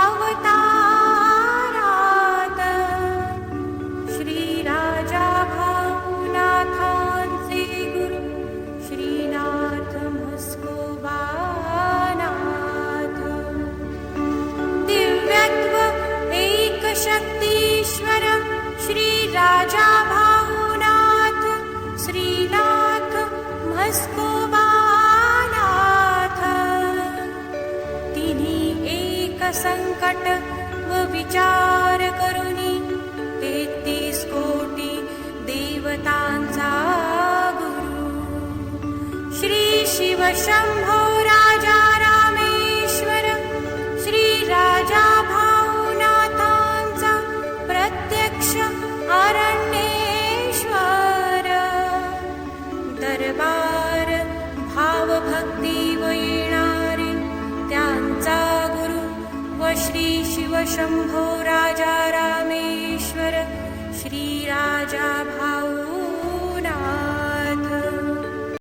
अवतारात। श्री राजा भाऊनाथांचे गुरु श्रीनाथ म्हस्कोबानाथ दिव्यत्व एकशक्तीश्वर श्री राजा भाऊनाथ श्रीनाथ म्हस्कोबानाथ संकट व विचार करुनी तेहतीस कोटी देवतांचा गुरु। श्री शिव शंभो राजा रामेश्वर श्री राजा भाऊनाथांचा प्रत्यक्ष अरण्येश्वर। दरबार भावभक्ती श्री शिव शंभो राजा रामेश्वर श्री राजा